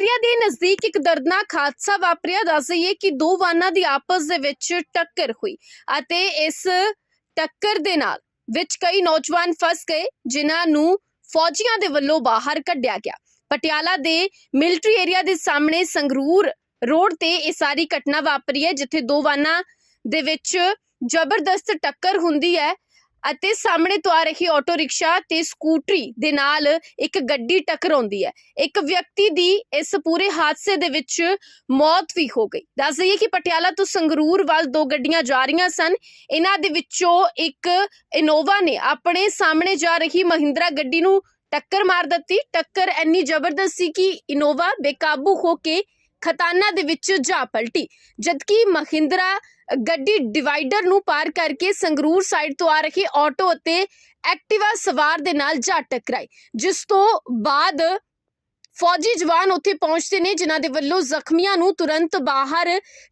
ਦੇ ਨਜ਼ਦੀਕ ਇੱਕ ਦਰਦਨਾਕ ਹਾਦਸਾ ਵਾਪਰਿਆ ਦੱਸ ਦਈਏ ਕਿ ਦੋ ਵਾਹਨਾਂ ਦੀ ਆਪਸ ਦੇ ਵਿੱਚ ਟੱਕਰ ਹੋਈ ਅਤੇ ਇਸ ਟੱਕਰ ਦੇ ਨਾਲ ਵਿੱਚ ਕਈ ਨੌਜਵਾਨ ਫਸ ਗਏ, ਜਿਨ੍ਹਾਂ ਨੂੰ ਫੌਜੀਆਂ ਦੇ ਵੱਲੋਂ ਬਾਹਰ ਕੱਢਿਆ ਗਿਆ। ਪਟਿਆਲਾ ਦੇ ਮਿਲਟਰੀ ਏਰੀਆ ਦੇ ਸਾਹਮਣੇ ਸੰਗਰੂਰ ਰੋਡ ਤੇ ਇਹ ਸਾਰੀ ਘਟਨਾ ਵਾਪਰੀ ਹੈ, ਜਿੱਥੇ ਦੋ ਵਾਹਨਾਂ ਦੇ ਵਿੱਚ ਜ਼ਬਰਦਸਤ ਟੱਕਰ ਹੁੰਦੀ ਹੈ। ਅਤੇ ਸਾਹਮਣੇ ਤੋਂ ਆ ਰਹੀ ਆਟੋ ਰਿਕਸ਼ਾ ਤੇ ਸਕੂਟਰੀ ਦੇ ਨਾਲ ਇੱਕ ਗੱਡੀ ਟਕਰਾਉਂਦੀ ਹੈ। ਇੱਕ ਵਿਅਕਤੀ ਦੀ ਇਸ ਪੂਰੇ ਹਾਦਸੇ ਦੇ ਵਿੱਚ ਮੌਤ ਵੀ ਹੋ ਗਈ। ਦੱਸ ਦਈਏ ਕਿ ਪਟਿਆਲਾ ਤੋਂ ਸੰਗਰੂਰ ਵੱਲ ਦੋ ਗੱਡੀਆਂ ਜਾ ਰਹੀਆਂ ਸਨ। ਇਹਨਾਂ ਦੇ ਵਿੱਚੋਂ ਇੱਕ ਇਨੋਵਾ ਨੇ ਆਪਣੇ ਸਾਹਮਣੇ ਜਾ ਰਹੀ ਮਹਿੰਦਰਾ ਗੱਡੀ ਨੂੰ ਟੱਕਰ ਮਾਰ ਦਿੱਤੀ। ਟੱਕਰ ਇੰਨੀ ਜ਼ਬਰਦਸਤ ਸੀ ਕਿ ਇਨੋਵਾ ਬੇਕਾਬੂ ਹੋ ਕੇ ਖਤਾਨਾ ਦੇ ਵਿੱਚ ਜਾ ਪਲਟੀ। ਜਦਕਿ ਮਹਿੰਦਰਾ ਗੱਡੀ ਡਿਵਾਈਡਰ ਨੂੰ ਪਾਰ ਕਰਕੇ ਸੰਗਰੂਰ ਸਾਈਡ ਤੋਂ ਆ ਰਹੀ ਆਟੋ ਅਤੇ ਐਕਟਿਵਾ ਸਵਾਰ ਦੇ ਨਾਲ ਜਾ ਟਕਰਾਈ ਜਿਸ ਤੋਂ ਬਾਅਦ ਫੌਜੀ ਜਵਾਨ ਉੱਥੇ ਪਹੁੰਚਦੇ ਨੇ, ਜਿਨ੍ਹਾਂ ਦੇ ਵੱਲੋਂ ਜ਼ਖਮੀਆਂ ਨੂੰ ਤੁਰੰਤ ਬਾਹਰ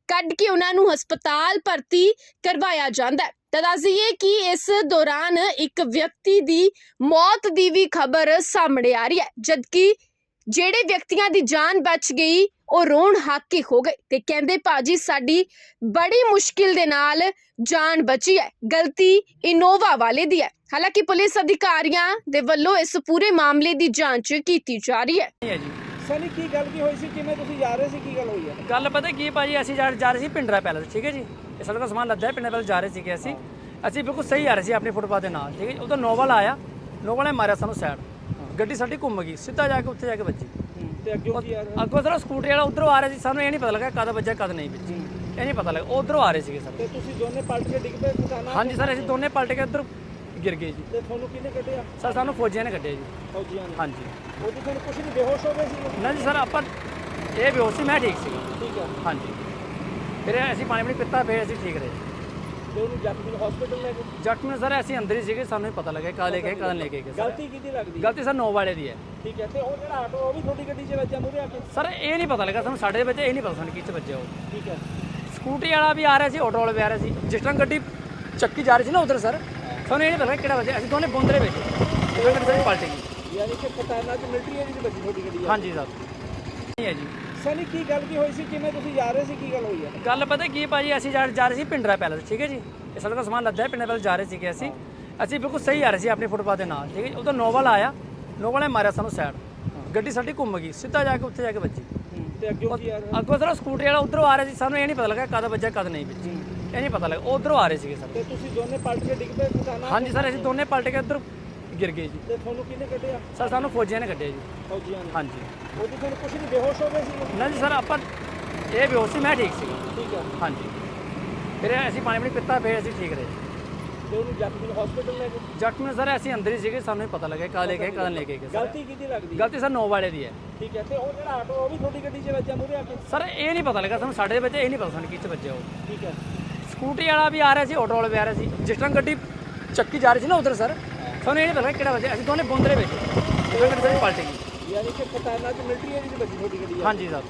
ਕੱਢ ਕੇ ਉਹਨਾਂ ਨੂੰ ਹਸਪਤਾਲ ਭਰਤੀ ਕਰਵਾਇਆ ਜਾਂਦਾ ਹੈ। ਤਾਂ ਦੱਸ ਦਈਏ ਕਿ ਇਸ ਦੌਰਾਨ ਇੱਕ ਵਿਅਕਤੀ ਦੀ ਮੌਤ ਦੀ ਵੀ ਖਬਰ ਸਾਹਮਣੇ ਆ ਰਹੀ ਹੈ, ਜਦਕਿ ਜਿਹੜੇ ਵਿਅਕਤੀਆਂ ਦੀ ਜਾਨ ਬਚ ਗਈ ਉਹ ਰੋਣ ਹਾਕੇ ਹੋ ਗਏ ਤੇ ਕਹਿੰਦੇ ਭਾਜੀ ਸਾਡੀ ਬੜੀ ਮੁਸ਼ਕਿਲ ਦੇ ਨਾਲ ਜਾਨ ਬਚੀ ਹੈ ਗਲਤੀ ਇਨੋਵਾ ਵਾਲੇ ਦੀ ਹੈ। ਹਾਲਾਂਕਿ ਪੁਲਿਸ ਅਧਿਕਾਰੀਆਂ ਦੇ ਵੱਲੋਂ ਇਸ ਪੂਰੇ ਮਾਮਲੇ ਦੀ ਜਾਂਚ ਕੀਤੀ ਜਾ ਰਹੀ ਹੈ। ਨਹੀਂ ਹੈ ਜੀ। ਸਨੀ ਕੀ ਗੱਲ ਕੀ ਹੋਈ ਸੀ? ਕਿਵੇਂ ਤੁਸੀਂ ਜਾ ਰਹੇ ਸੀ? ਕੀ ਗੱਲ ਹੋਈ ਹੈ? ਗੱਲ ਪਤਾ ਕੀ ਹੈ ਭਾਜੀ ਅਸੀਂ ਜਾ ਜਾ ਰਹੇ ਸੀ ਪਿੰਡਰਾ ਪੈਲਸ ਠੀਕ ਹੈ ਜੀ? ਇਹ ਸਾਡਾ ਤਾਂ ਸਮਾਨ ਲੱਦਾ ਹੈ ਪਿੰਡਰਾ ਪੈਲਸ ਜਾ ਰਹੇ ਸੀਗੇ ਅਸੀਂ। ਅਸੀਂ ਬਿਲਕੁਲ ਸਹੀ ਆ ਰਹੇ ਸੀ ਆਪਣੇ ਫੁੱਟਪਾਥ ਦੇ ਨਾਲ ਠੀਕ ਹੈ ਜੀ? ਉਦੋਂ ਨੋਵਲ ਆਇਆ ਨੋਵਲ ਨੇ ਮਾਰਿਆ ਸਾਨੂੰ ਸਾਈਡ ਗੱਡੀ ਸਾਡੀ ਘੁੰਮ ਗਈ ਸਿੱਧਾ ਜਾ ਕੇ ਉੱਥੇ ਜਾ ਕੇ ਵੱਜੀ। ਤੇ ਅੱਗੇ ਕੀ ਆ ਰਿਹਾ? ਅੱਗੋਂ ਸਾਡਾ ਸਕੂਟਰ ਵਾਲਾ ਉਧਰੋਂ ਆ ਰਿਹਾ ਸੀ ਸਾਨੂੰ ਇਹ ਨਹੀਂ ਪਤਾ ਲੱਗਾ ਕਦ ਵੱਜਿਆ ਕਦ ਨਹੀਂ ਵੱਜੀ ਇਹ ਨਹੀਂ ਪਤਾ ਲੱਗਾ ਉਧਰੋਂ ਆ ਰਹੇ ਸੀਗੇ ਸਰ। ਤੇ ਤੁਸੀਂ ਦੋਨੇ ਪਲਟ ਕੇ ਡਿੱਗ ਪਏ ਖਜ਼ਾਨਾ ਹਾਂਜੀ ਸਰ ਅਸੀਂ ਦੋਨੇ ਪਲਟ ਕੇ ਉਧਰ ਗਿਰ ਗਏ ਜੀ। ਤੇ ਤੁਹਾਨੂੰ ਕਿਹਨੇ ਕੱਢਿਆ? ਸਰ ਸਾਨੂੰ ਫੌਜੀਆਂ ਨੇ ਕੱਢਿਆ ਜੀ। ਫੌਜੀਆਂ ਨੇ? ਹਾਂਜੀ। ਉਹ ਤੁਸੀਂ ਕੁਝ ਨਹੀਂ ਬੇਹੋਸ਼ ਹੋ ਗਏ ਸੀ? ਨਾ ਜੀ ਸਰ ਆਪਾਂ ਇਹ ਬੇਹੋਸ਼ ਸੀ ਮੈਂ ਠੀਕ ਸੀ। ਠੀਕ ਹੈ ਹਾਂਜੀ। ਫਿਰ ਅਸੀਂ ਪਾਣੀ ਪਾਣੀ ਪੀਤਾ ਫਿਰ ਅਸੀਂ ਠੀਕ ਰਹੇ। ਤੇ ਉਹਨੂੰ ਜੱਟ ਨੂੰ ਹਸਪੀਟਲ ਲੈ ਗਏ ਜੱਟ ਨੂੰ ਸਰ ਅਸੀਂ ਅੰਦਰ ਹੀ ਸੀਗੇ ਸਾਨੂੰ ਹੀ ਪਤਾ ਲੱਗਾ ਕਦ ਲੈ ਕੇ ਕਦ ਲੈ ਕੇ ਸਰ ਗਲਤੀ ਕਿਹਦੀ ਲੱਗਦੀ? ਗਲਤੀ ਸਰ ਨੋ ਵਾਲੇ ਦੀ ਹੈ। ਠੀਕ ਹੈ ਤੇ ਉਹ ਜਿਹੜਾ ਆਟੋ ਉਹ ਵੀ ਤੁਹਾਡੀ ਗੱਡੀ 'ਚ ਵੱਜਾ ਮੂਰੇ ਆ ਕੇ? ਸਰ ਇਹ ਨਹੀਂ ਪਤਾ ਲੱਗਾ ਸਾਨੂੰ ਸਾਡੇ ਵਜੇ ਇਹ ਨਹੀਂ ਪਤਾ ਸਾਨੂੰ ਕਿੱਥੇ ਵੱਜਿਆ ਉਹ। ਠੀਕ ਹੈ। ਸਕੂਟੀ ਵਾਲਾ ਵੀ ਆ ਰਿਹਾ ਸੀ ਆਟੋ ਵਾਲਾ ਵੀ ਆ ਰਿਹਾ ਸੀ। ਜਿਸ ਟਾਈਮ ਗੱਡੀ ਚੱਕੀ ਜਾ ਰਹੀ ਸੀ ਨਾ ਉਧਰ ਸਰ ਸਾਨੂੰ ਇਹ ਨਹੀਂ ਪਤਾ ਕਿਹੜਾ ਵਜੇ ਅਸੀਂ ਦੋਨੇ ਬੁੰਦਰੇ ਵਿੱਚ ਉਹ ਗੱਡੀ ਸਾਡੀ ਪਲਟ ਗਈ। ਯਾਨੀ ਕਿ ਖਤਾਨਾ 'ਚ ਮਿਲਟਰੀ ਏਰੀਆ 'ਚ ਵੱਜੀ ਤੁਹਾਡੀ ਗੱਡੀ ਹਾਂਜੀ ਸਰ। ਨਹੀਂ ਹੈ ਜੀ। ਸਨੀ ਕੀ ਗੱਲ ਕੀ ਹੋਈ ਸੀ? ਕਿਵੇਂ ਤੁਸੀਂ ਜਾ ਰਹੇ ਸੀ? ਕੀ ਗੱਲ ਹੋਈ ਹੈ? ਗੱਲ ਪਤਾ ਕੀ ਹੈ ਭਾਜੀ ਅਸੀਂ ਜਾ ਜਾ ਰਹੇ ਸੀ ਪਿੰਡਰਾ ਪੈਲਸ ਠੀਕ ਹੈ ਜੀ? ਇਹ ਸਾਡਾ ਸਮਾਨ ਲੱਦਾ ਹੈ ਪਿੰਡਰਾ ਪੈਲਸ ਜਾ ਰਹੇ ਸੀਗੇ ਅਸੀਂ। ਅਸੀਂ ਬਿਲਕੁਲ ਸਹੀ ਆ ਰਹੇ ਸੀ ਆਪਣੇ ਫੁੱਟਪਾਥ ਦੇ ਨਾਲ ਠੀਕ ਹੈ ਜੀ? ਉਦੋਂ ਨੋਵਲ ਆਇਆ ਨੋਵਲ ਨੇ ਮਾਰਿਆ ਸਾਨੂੰ ਸਾਈਡ ਗੱਡੀ ਸਾਡੀ ਘੁੰਮ ਗਈ ਸਿੱਧਾ ਜਾ ਕੇ ਉੱਥੇ ਜਾ ਕੇ ਵੱਜੀ। ਤੇ ਅੱਗੇ ਕੀ ਆ ਰਿਹਾ? ਅੱਗੋਂ ਸਾਡਾ ਸਕੂਟਰ ਵਾਲਾ ਉਧਰੋਂ ਆ ਰਿਹਾ ਸੀ ਸਾਨੂੰ ਇਹ ਨਹੀਂ ਪਤਾ ਲੱਗਾ ਕਦ ਵੱਜਿਆ ਕਦ ਨਹੀਂ ਵੱਜੀ ਇਹ ਨਹੀਂ ਪਤਾ ਲੱਗਾ ਉਧਰੋਂ ਆ ਰਹੇ ਸੀਗੇ ਸਰ ਤੇ ਤੁਸੀਂ ਦੋਨੇ ਪਲਟ ਕੇ ਡਿੱਗ ਪਏ ਹਾਂਜੀ ਸਰ ਅਸੀਂ ਦੋਨੇ ਪਲਟ ਕੇ ਉਧਰ ਗਿਰ ਗਏ ਜੀ। ਤੇ ਤੁਹਾਨੂੰ ਕਿਹਨੇ ਕੱਢਿਆ? ਸਰ ਸਾਨੂੰ ਫੌਜੀਆਂ ਨੇ ਕੱਢਿਆ ਜੀ। ਫੌਜੀਆਂ ਨੇ? ਹਾਂਜੀ। ਉਹ ਤੁਸੀਂ ਕੁਝ ਨਹੀਂ ਬੇਹੋਸ਼ ਹੋ ਗਏ ਸੀ? ਨਾ ਜੀ ਸਰ ਆਪਾਂ ਇਹ ਬੇਹੋਸ਼ ਸੀ ਮੈਂ ਠੀਕ ਸੀ। ਠੀਕ ਹੈ ਹਾਂਜੀ। ਫਿਰ ਅਸੀਂ ਪਾਣੀ ਪਾਣੀ ਪੀਤਾ ਫਿਰ ਅਸੀਂ ਠੀਕ ਰਹੇ। ਤੇ ਉਹਨੂੰ ਜੱਟ ਨੂੰ ਹਸਪੀਟਲ ਲੈ ਗਏ? ਜੱਟ ਨੂੰ ਸਰ ਅਸੀਂ ਅੰਦਰ ਹੀ ਸੀਗੇ ਸਾਨੂੰ ਹੀ ਪਤਾ ਲੱਗਾ ਕਦ ਲੈ ਕੇ ਕਦ ਲੈ ਕੇ ਗਏ ਗਲਤੀ ਕਿਹਦੀ ਲੱਗਦੀ ਗਲਤੀ ਸਰ ਨੋ ਵਾਲੇ ਦੀ ਹੈ। ਠੀਕ ਹੈ ਤੇ ਉਹ ਜਿਹੜਾ ਆਟੋ ਉਹ ਵੀ ਤੁਹਾਡੀ ਗੱਡੀ 'ਚ ਵੱਜਾ ਮੂਰੇ ਆ ਕੇ ਸਰ ਇਹ ਨਹੀਂ ਪਤਾ ਲੱਗਾ ਸਾਨੂੰ ਸਾਡੇ ਵਜੇ ਇਹ ਨਹੀਂ ਪਤਾ ਸਾਨੂੰ ਕਿੱਥੇ ਵੱਜਿਆ ਉਹ। ਠੀਕ ਹੈ। ਸਕੂਟਰੀ ਵਾਲਾ ਵੀ ਆ ਰਿਹਾ ਸੀ ਆਟੋ ਵਾਲਾ ਵੀ ਆ ਰਿਹਾ ਸੀ। ਜਿਸ ਟਾਈਮ ਗੱਡੀ ਚੱਕੀ ਜਾ ਰਹੀ ਸੀ ਨਾ ਉਧਰ ਸਰ ਸਾਨੂੰ ਇਹ ਨਹੀਂ ਪਤਾ ਕਿਹੜਾ ਵਜੇ ਅਸੀਂ ਦੋਨੇ ਬੁੰਦਰੇ ਵਿੱਚ ਉਹ ਗੱਡੀ ਸਾਡੀ ਪਲਟ ਗਈ ਯਾਨੀ ਕਿ ਖਤਾਨਾ 'ਚ ਮਿਲਟਰੀ 'ਚ ਵੱਜੀ ਤੁਹਾਡੀ ਗੱਡੀ। ਹਾਂਜੀ ਸਰ।